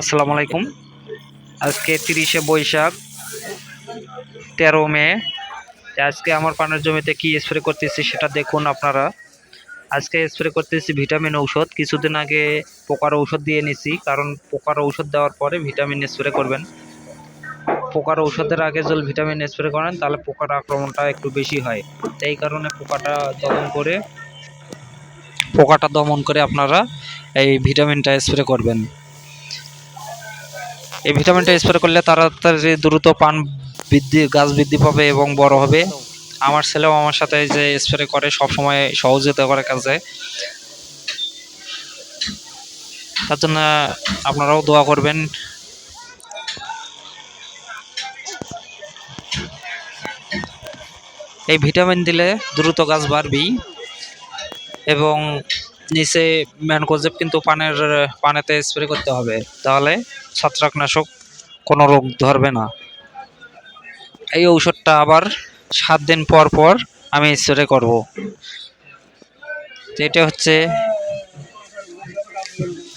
আসসালামু আলাইকুম। আজকে তিরিশে বৈশাখ, তেরো মে। আজকে আমার পানের জমিতে কি স্প্রে করতেছি সেটা দেখুন আপনারা। আজকে স্প্রে করতেছি ভিটামিন ঔষধ। কিছুদিন আগে পোকার ঔষধ দিয়ে নিছি, কারণ পোকার ঔষধ দেওয়ার পরে ভিটামিন স্প্রে করবেন। পোকার ঔষধের আগে যদি ভিটামিন স্প্রে করেন, তাহলে পোকার আক্রমণটা একটু বেশি হয়। এই কারণে পোকাটা দমন করে, পোকাটা দমন করে আপনারা এই ভিটামিনটা স্প্রে করবেন। এই ভিটামিনটা স্প্রে করলে তাড়াতাড়ি দ্রুত পান বৃদ্ধি, গাছ বৃদ্ধি পাবে এবং বড় হবে। আমার ছেলেও আমার সাথে যে স্প্রে করে সব সময় সহযোগিতা করে কাজে। তার জন্য আপনারাও দোয়া করবেন। এই ভিটামিন দিলে দ্রুত গাছ বাড়বেই এবং নিচে ম্যানকোজেব কিন্তু পানের, পানেতে স্প্রে করতে হবে। তাহলে ছত্রাকনাশক কোনো রোগ ধরবে না। এই ঔষধটা আবার সাত দিন পর পর আমি স্প্রে করব। এটা হচ্ছে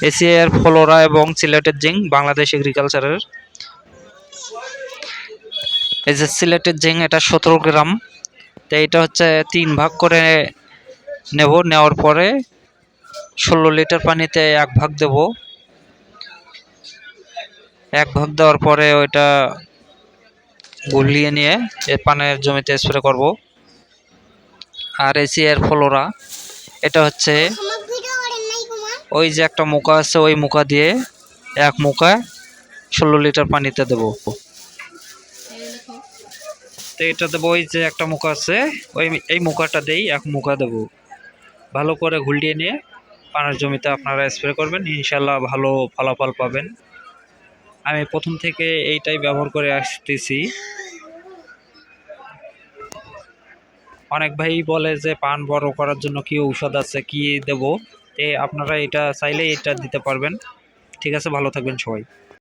এসিআর ফ্লোরা এবং সিলেটের জিং বাংলাদেশ এগ্রিকালচারের এই যে সিলেটের জিঙ্ক, এটা সতেরো গ্রাম। তো এটা হচ্ছে তিন ভাগ করে নেব। নেওয়ার পরে ষোলো লিটার পানিতে এক ভাগ দেব। এক ভাগ দেওয়ার পরে ওইটা গুলিয়ে নিয়ে এ পানের জমিতে স্প্রে করব। আর এসিআর ফ্লোরা, এটা হচ্ছে ওই যে একটা মুখা আছে, ওই মুখা দিয়ে এক মুখা ষোলো লিটার পানিতে দেব। তো এটা দেবো, ওই যে একটা মুখা আছে, ওই, এই মুখাটা দেই, এক মুখা দেবো। ভালো করে ঘুলিয়ে নিয়ে পানের জমিতে আপনারা স্প্রে করবেন ইনশাল্লাহ ভালো ফলাফল পাবেন। আমি প্রথম থেকে এইটাই ব্যবহার করে আসতেছি। অনেক ভাই বলে যে পান বড় করার জন্য কি ঔষধ আছে, কি দেব? এ আপনারা এটা চাইলে এটা দিতে পারবেন। ঠিক আছে, ভালো থাকবেন সবাই।